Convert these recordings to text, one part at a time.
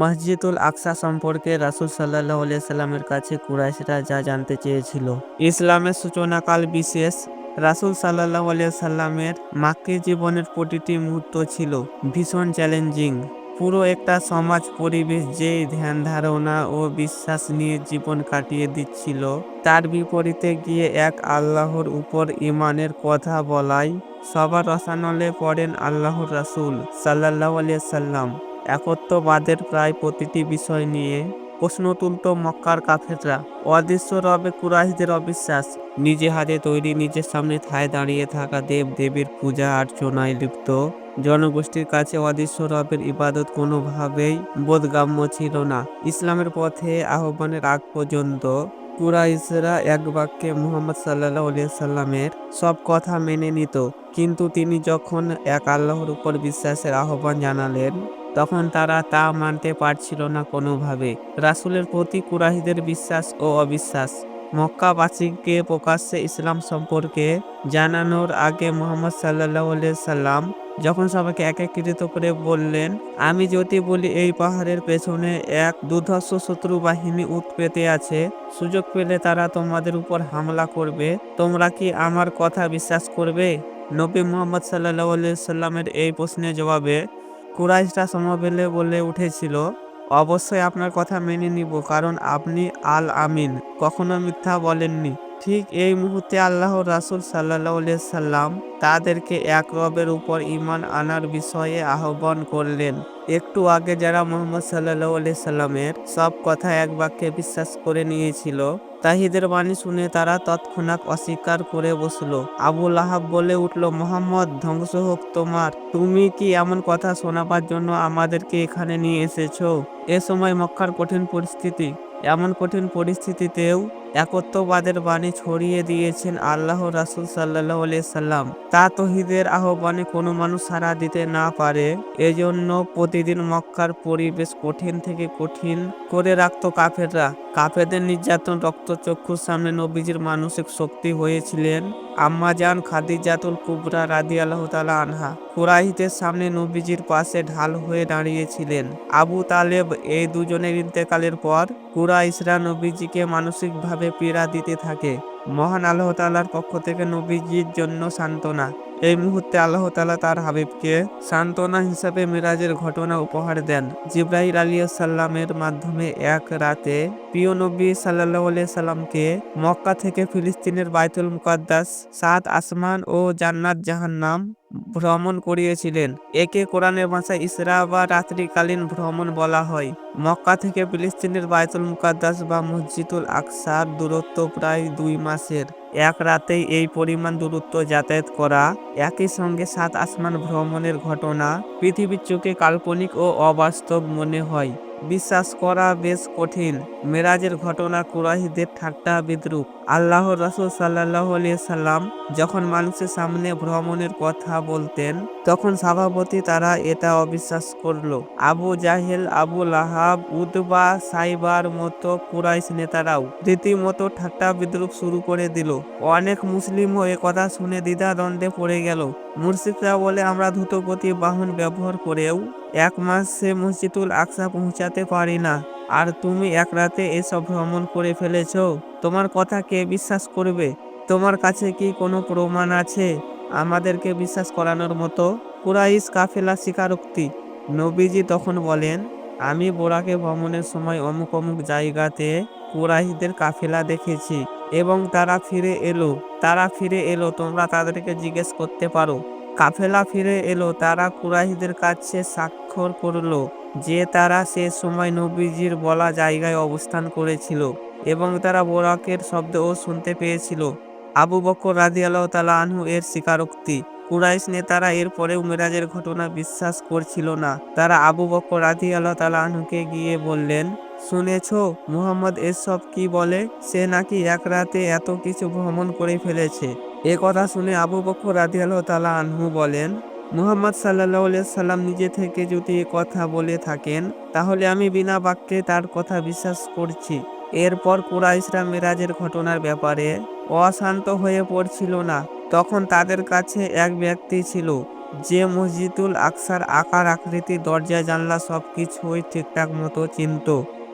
মসজিদুল আকসা সম্পর্কে রাসূল আলাইহি সাল্লামের কাছে কুরাইশরা যা জানতে চেয়েছিল। ইসলামের সূচনাকাল বিশেষ। রাসূল আলাইহি সাল্লামের মাক্কি জীবনের প্রতিটি মুহূর্ত ছিল ভীষণ চ্যালেঞ্জিং। পুরো একটা সমাজ পরিবেশ যে ধ্যান ধারণা ও বিশ্বাস নিয়ে জীবন কাটিয়ে দিচ্ছিল, তার বিপরীতে গিয়ে এক আল্লাহর উপর ইমানের কথা বলাই, সবার রসানলে পড়েন আল্লাহর রাসূল আলাইহি সাল্লাম। একত্ববাদের প্রায় প্রতিটি বিষয় নিয়ে প্রশ্ন তুলত মক্কার কাফেররা অদৃশ্য রবে কুরাইশদের অবিশ্বাস, নিজে হাতে তৈরি নিজের সামনে ঠায় দাঁড়িয়ে থাকা দেব দেবীর পূজা অর্চনায় লিপ্ত। জনগোষ্ঠীর কাছে অদৃশ্য রবের ইবাদত কোনোভাবেই বোধগাম্য ছিল না। ইসলামের পথে আহ্বানের আগ পর্যন্ত কুরাইশরা এক বাক্যে মুহাম্মদ সাল্লাহ সাল্লামের সব কথা মেনে নিত, কিন্তু তিনি যখন এক আল্লাহর উপর বিশ্বাসের আহ্বান জানালেন তখন তারা তা মানতে পারছিল না কোনোভাবে। রাসূলের প্রতি কুরাহিদের বিশ্বাস ও অবিশ্বাস। মক্কাবাসীকে প্রকাশ্যে ইসলাম সম্পর্কে জানানোর আগে মোহাম্মদ সাল্লাহ সাল্লাম যখন সবাইকে একত্রিত করে বললেন, আমি যদি বলি এই পাহাড়ের পেছনে এক দুর্ধর্ষ শত্রু বাহিনী উৎপেতে আছে, সুযোগ পেলে তারা তোমাদের উপর হামলা করবে। তোমরা কি আমার কথা বিশ্বাস করবে? নবী মোহাম্মদ সাল্লাহ সাল্লামের এই প্রশ্নের জবাবে কুরাইশরা সমবেলে বলে উঠেছিল, অবশ্যই আপনার কথা মেনে নিব, কারণ আপনি আল আমিন কখনো মিথ্যা বলেননি। ঠিক এই মুহূর্তে আল্লাহ রাসুল সাল্লাহ সাল্লাম তাদেরকে এক রবের উপর ইমান আনার বিষয়ে আহ্বান করলেন। একটু আগে যারা মোহাম্মদ সাল্লাহ সাল্লামের সব কথা এক বাক্যে বিশ্বাস করে নিয়েছিল, তাহিদের বাণী শুনে তারা তৎক্ষণাৎ অস্বীকার করে বসল। আবুল আহাব বলে উঠল, মোহাম্মদ ধ্বংস হোক তোমার। তুমি কি এমন কথা শোনাবার জন্য আমাদেরকে এখানে নিয়ে এসেছ? এ সময় মক্কার কঠিন পরিস্থিতি। এমন কঠিন পরিস্থিতিতেও একত্ববাদের বাণী ছড়িয়ে দিয়েছেন আল্লাহ রাসুল সাল্লাহ সাল্লাম। তা তহিদের আহ্বানে কোনো মানুষ সাড়া দিতে না পারে, এজন্য প্রতিদিন মক্কার পরিবেশ কঠিন থেকে কঠিন করে রাখত কাফেররা। কাফেদের নির্যাতন রক্তচক্ষুর সামনে নবীজির মানসিক শক্তি হয়েছিলেন। আম্মাজান খাদিজাতুল কুবরা রাদি আল্লাহ তালা আনহা। কুরাহিতের সামনে নবীজির পাশে ঢাল হয়ে দাঁড়িয়েছিলেন। আবু তালেব এই দুজনের ইন্তেকালের পর কুরাইশরা নবীজিকে মানসিকভাবে পীড়া দিতে থাকে। মহান আল্লাহ পক্ষ থেকে নবীজির জন্য সান্ত্বনা। এই মুহূর্তে আল্লাহ তালা তার হাবিবকে সান্ত্বনা হিসাবে মিরাজের ঘটনা উপহার দেন। জিব্রাহিল আলী সাল্লামের মাধ্যমে এক রাতে প্রিয় নবী সাল্লাহ সাল্লামকে মক্কা থেকে ফিলিস্তিনের বাইতুল মুকাদ্দাস, সাত আসমান ও জান্নাত জাহান্নাম ভ্রমণ করিয়েছিলেন। একে কোরআনের ভাষায় ইসরা বা রাত্রিকালীন ভ্রমণ বলা হয়। মক্কা থেকে ফিলিস্তিনের বায়তুল মুকাদ্দাস বা মসজিদুল আকসার দূরত্ব প্রায় দুই মাসের। এক রাতেই এই পরিমাণ দূরত্ব যাতায়াত করা, একই সঙ্গে সাত আসমান ভ্রমণের ঘটনা, পৃথিবীর চোখে কাল্পনিক ও অবাস্তব মনে হয়। বিশ্বাস করা বেশ কঠিন। মেরাজের ঘটনা কুরাহিদের ঠাট্টা বিদ্রুপ। আল্লাহ রসুল সাল্লাহ সাল্লাম যখন মানুষের সামনে ভ্রমণের কথা বলতেন, তখন সভাপতি তারা এটা অবিশ্বাস করল। আবু জাহেল, আবু লাহাব উদবা সাইবার মতো কুরাইশ নেতারাও রীতিমতো ঠাট্টা বিদ্রুপ শুরু করে দিল। অনেক মুসলিম হয়ে কথা শুনে দ্বিধাদ্বন্দ্বে পড়ে গেল। মুর্শিদরা বলে, আমরা দ্রুতগতি বাহন ব্যবহার করেও এক মাসে মসজিদুল আকসা পৌঁছাতে পারি না। আর তুমি এক রাতে এসব ভ্রমণ করে ফেলেছ। তোমার কথা কে বিশ্বাস করবে? তোমার কাছে কি কোনো প্রমাণ আছে? আমাদেরকে বিশ্বাস করানোর মতো কুরাইশ কাফেলা স্বীকারোক্তি। নবীজি তখন বলেন, আমি বোরাকে ভ্রমণের সময় অমুক অমুক জায়গাতে কুরাইশদের কাফেলা দেখেছি এবং তারা ফিরে এলো। তারা ফিরে এলো, তোমরা তাদেরকে জিজ্ঞেস করতে পারো। কাফেলা ফিরে এলো, তারা কুরাইশদের কাছে স্বাক্ষর করল। যে তারা সে সময় নবীজির বলা জায়গায় অবস্থান করেছিল এবং তারা বোরাকের শব্দও শুনতে পেয়েছিল। আবু বকর রাজি আল্লাহ তালা আনহু এর স্বীকারোক্তি, কুরাইশ নেতারা এর পরেও মেরাজের ঘটনা বিশ্বাস করছিল না। তারা আবু বকর রাধি আল্লাহ তালা আনহুকে গিয়ে বললেন, শুনেছ মুহাম্মদ এসব কি বলে? সে নাকি এক রাতে এত কিছু ভ্রমণ করে ফেলেছে। এ কথা শুনে আবু বকর রাধি আল্লাহ তালা আনহু বলেন মুহাম্মদ সাল্লাহ সাল্লাম নিজে থেকে যদি কথা বলে থাকেন, তাহলে আমি বিনা বাক্যে তার কথা বিশ্বাস করছি। এরপর কুরাইশরা মেরাজের ঘটনার ব্যাপারে অশান্ত হয়ে পড়ছিল না। তখন তাদের কাছে এক ব্যক্তি ছিল, যে মসজিদুল আকসার আকার আকৃতি, দরজা, জানলা সব কিছুই ঠিকঠাক মতো চিনত।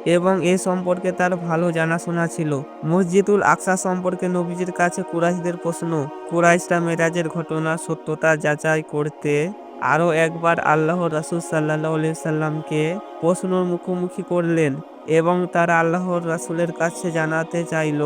এবং এ সম্পর্কে তার ভালো জানাশোনা ছিল। মসজিদুল আকসা সম্পর্কে নবীজির কাছে কুরাইশদের প্রশ্ন, কুরাইশরা মেরাজের ঘটনা সত্যতা যাচাই করতে আরও একবার আল্লাহ রাসুল সাল্লাহ সাল্লামকে প্রশ্নর মুখোমুখি করলেন এবং তারা আল্লাহর রাসুলের কাছে জানাতে চাইল,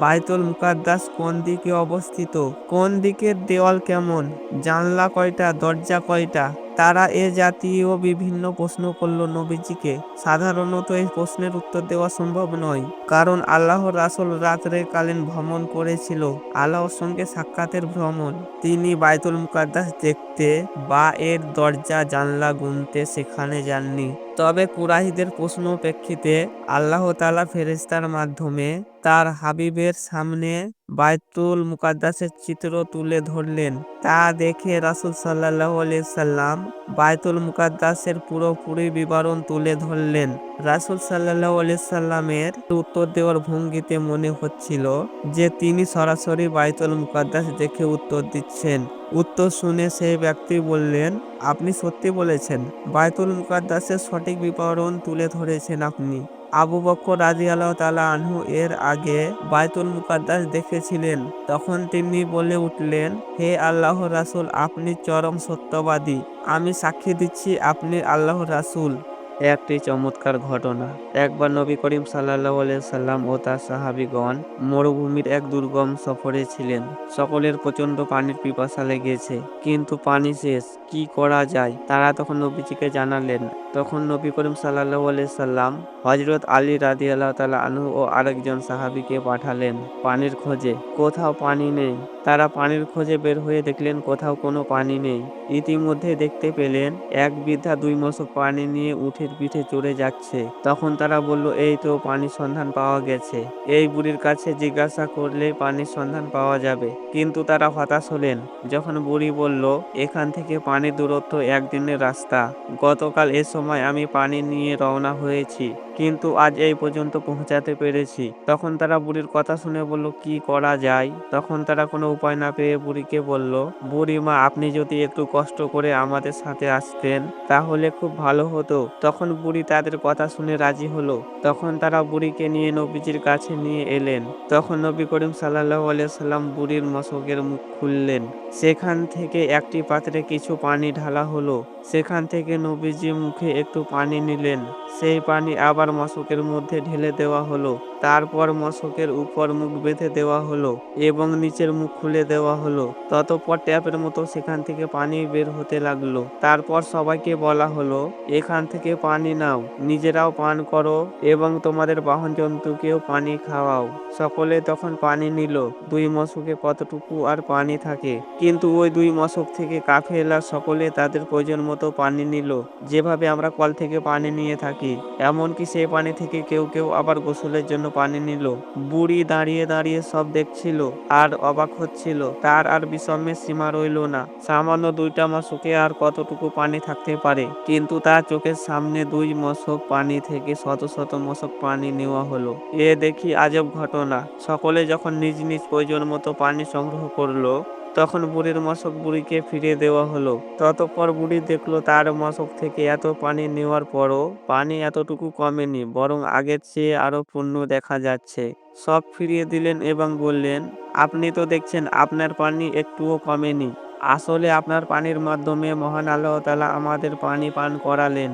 বাইতুল মুকাদ্দাস কোন দিকে অবস্থিত? কোন দিকের দেওয়াল কেমন? জানলা কয়টা? দরজা কয়টা? তারা এ জাতীয় বিভিন্ন প্রশ্ন করল নবীজিকে। সাধারণত এই প্রশ্নের উত্তর দেওয়া সম্ভব নয়, কারণ আল্লাহর রাসুল রাত্রে কালীন ভ্রমণ করেছিল, আল্লাহর সঙ্গে সাক্ষাতের ভ্রমণ। তিনি বাইতুল মুকাদ্দাস দেখতে বা এর দরজা জানলা গুনতে সেখানে যাননি। তবে কুরাইশদের প্রশ্ন প্রেক্ষিতে আল্লাহ তালা ফেরেস্তার মাধ্যমে তার হাবিবের সামনে বাইতুল মুকাদ্দাসের চিত্র তুলে ধরলেন। তা দেখে রাসুল সাল্লাহ সাল্লাম বাইতুল মুকাদ্দাসের পুরোপুরি বিবরণ তুলে ধরলেন। রাসুল সাল্লাহ সাল্লামের উত্তর দেওয়ার ভঙ্গিতে মনে হচ্ছিল যে তিনি সরাসরি বাইতুল মুকাদ্দাস দেখে উত্তর দিচ্ছেন। উত্তর শুনে সেই ব্যক্তি বললেন, আপনি সত্যি বলেছেন। বায়তুল মুকাদ্দাসের সঠিক বিবরণ তুলে ধরেছেন আপনি। আবু বক্কর রাজি আল্লাহ তালা আনহু এর আগে বায়তুল মুকাদ্দাস দেখেছিলেন। তখন তিনি বলে উঠলেন, হে আল্লাহ রাসুল, আপনি চরম সত্যবাদী। আমি সাক্ষী দিচ্ছি আপনি আল্লাহ রাসুল। একটি চমৎকার ঘটনা। একবার নবী করিম সাল্লাহ সাল্লাম ও তার সাহাবিগণ মরুভূমির এক দুর্গম সফরে ছিলেন। সকলের প্রচণ্ড পানির পিপাসা লেগেছে। কিন্তু পানি শেষ, কি করা যায়? তারা তখন নবীজিকে জানালেন। তখন নবী করিম সাল্লাহ সাল্লাম হজরত আলী রাদি আল্লাহ তালা আনহু ও আরেকজন সাহাবিকে পাঠালেন পানির খোঁজে। কোথাও পানি নেই। তারা পানির খোঁজে বের হয়ে দেখলেন কোথাও কোনো পানি নেই। ইতিমধ্যে দেখতে পেলেন, এক বৃদ্ধা দুই মশক পানি নিয়ে উঠের পিঠে চড়ে যাচ্ছে। তখন তারা বলল, এই তো পানির সন্ধান পাওয়া গেছে। এই বুড়ির কাছে জিজ্ঞাসা করলে পানির সন্ধান পাওয়া যাবে। কিন্তু তারা হতাশ হলেন। যখন বুড়ি বলল, এখান থেকে পানির দূরত্ব একদিনের রাস্তা। গতকাল এ সময় আমি পানি নিয়ে রওনা হয়েছি, কিন্তু আজ এই পর্যন্ত পৌঁছাতে পেরেছি। তখন তারা বুড়ির কথা শুনে বলল, কি করা যায়? তখন তারা কোনো উপায় না পেয়ে বুড়িকে বলল বুড়ি মা আপনি যদি একটু কষ্ট করে আমাদের সাথে আসতেন, তাহলে খুব ভালো হতো। তখন বুড়ি তাদের কথা শুনে রাজি হলো, তখন তারা বুড়িকে নিয়ে নবীজির কাছে নিয়ে এলেন। তখন নবী করিম সাল্লাহ সাল্লাম বুড়ির মশকের মুখ খুললেন। সেখান থেকে একটি পাত্রে কিছু পানি ঢালা হলো। সেখান থেকে নবীজি মুখে একটু পানি নিলেন। সেই পানি আবার মশকের মধ্যে ঢেলে দেওয়া হলো। তারপর মশকের উপর মুখ বেঁধে দেওয়া হলো এবং নিচের মুখ খুলে দেওয়া হলো। ততপর ট্যাপের মতো সেখান থেকে পানি বের হতে লাগল। তারপর সবাইকে বলা হলো, এখান থেকে পানি নাও, নিজেরাও পান করো এবং তোমাদের বাহন জন্তুকেও পানি খাওয়াও। সকলে তখন পানি নিল। দুই মশকে কতটুকু আর পানি থাকে? কিন্তু ওই দুই মশক থেকে কাফেলা সকলে তাদের প্রয়োজন মতো পানি নিল। যেভাবে আমরা কল থেকে পানি নিয়ে থাকি, এমনকি সেই পানি থেকে কেউ কেউ আবার গোসলের জন্য পানি নিল। বুড়ি দাঁড়িয়ে দাঁড়িয়ে সব দেখছিল আর অবাক হচ্ছিল। তার আর বিষমের সীমা রইল না। সামান্য দুইটা মশকে আর কতটুকু পানি থাকতে পারে? কিন্তু তার চোখের সামনে দুই মশক পানি থেকে শত শত মশক পানি নেওয়া হলো। এ দেখি আজব ঘটনা। সকলে যখন নিজ নিজ প্রয়োজন মতো পানি সংগ্রহ করল তখন বুড়ির মশক বুড়িকে ফিরিয়ে দেওয়া হলো। ততপর বুড়ি দেখল তার মশক থেকে এত পানি নেওয়ার পরও পানি এতটুকু কমেনি, বরং আগের চেয়ে আরও পূর্ণ দেখা যাচ্ছে। সব ফিরিয়ে দিলেন এবং বললেন, আপনি তো দেখছেন, আপনার পানি একটুও কমেনি। আসলে আপনার পানির মাধ্যমে মহান আল্লাহ তালা আমাদের পানি পান করালেন।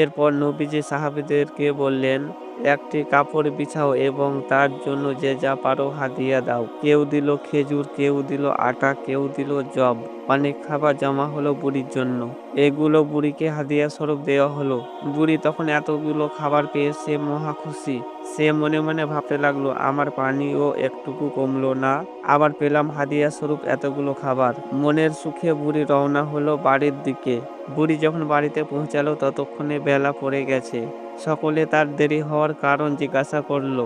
এরপর নবীজি সাহাবিদেরকে বললেন একটি কাপড় বিছাও এবং তার জন্য যে যা পারো হাদিয়া দাও। কেউ দিল খেজুর, কেউ দিল আটা, কেউ দিল জব। অনেক খাবার জমা হলো বুড়ির জন্য। এগুলো বুড়িকে হাদিয়া স্বরূপ দেওয়া হলো। বুড়ি তখন এতগুলো খাবার পেয়ে সে মহা খুশি। সে মনে মনে ভাবতে লাগল, আমার পানিও একটুকু কমলো না। আবার পেলাম হাদিয়া স্বরূপ এতগুলো খাবার। মনের সুখে বুড়ি রওনা হলো বাড়ির দিকে। বুড়ি যখন বাড়িতে পৌঁছালো, ততক্ষণে বেলা পড়ে গেছে। সকলে তার দেরি হওয়ার কারণ জিজ্ঞাসা করল।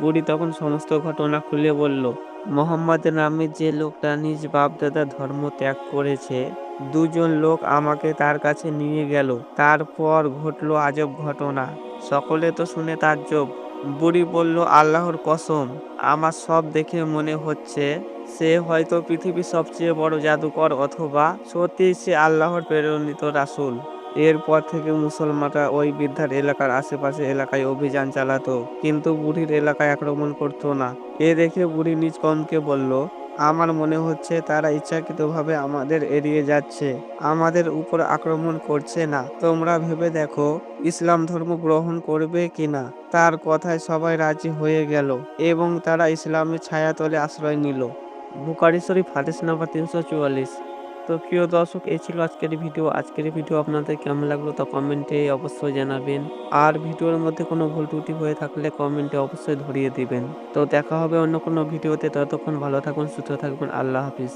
বুড়ি তখন সমস্ত ঘটনা খুলে বলল, মোহাম্মদ নামে যে লোকটা নিজ বাপদাদা ধর্ম ত্যাগ করেছে, দুজন লোক আমাকে তার কাছে নিয়ে গেল। তারপর ঘটলো আজব ঘটনা। সকলে তো শুনে তার তাজ্জব। বুড়ি বলল, আল্লাহর কসম, আমার সব দেখে মনে হচ্ছে সে হয়তো পৃথিবীর সবচেয়ে বড় জাদুকর অথবা সত্যি সে আল্লাহর প্রেরণিত রাসূল। এরপর থেকে মুসলমানরা ওই বৃদ্ধার এলাকার আশেপাশে এলাকায় অভিযান চালাতো। কিন্তু বুড়ির এলাকায় আক্রমণ করতো না। এ দেখে বুড়ি নিজ কমকে বলল, আমার মনে হচ্ছে তারা ইচ্ছাকৃতভাবে আমাদের এড়িয়ে যাচ্ছে। আমাদের উপর আক্রমণ করছে না। তোমরা ভেবে দেখো, ইসলাম ধর্ম গ্রহণ করবে কিনা। তার কথায় সবাই রাজি হয়ে গেল এবং তারা ইসলামের ছায়াতলে আশ্রয় নিল। বুকারি শরীফ, হাদিস নাম্বার তিনশো চুয়াল্লিশ। তো প্রিয় দর্শক, এই ছিল আজকের ভিডিও। আজকের ভিডিও আপনাদের কেমন লাগল তা কমেন্টে অবশ্যই জানাবেন। আর ভিডিওর মধ্যে কোনো ভুল ত্রুটি হয়ে থাকলে কমেন্টে অবশ্যই ধরিয়ে দিবেন। তো দেখা হবে অন্য কোনো ভিডিওতে। ততক্ষণ ভালো থাকুন, সুস্থ থাকবেন আল্লাহ হাফিজ।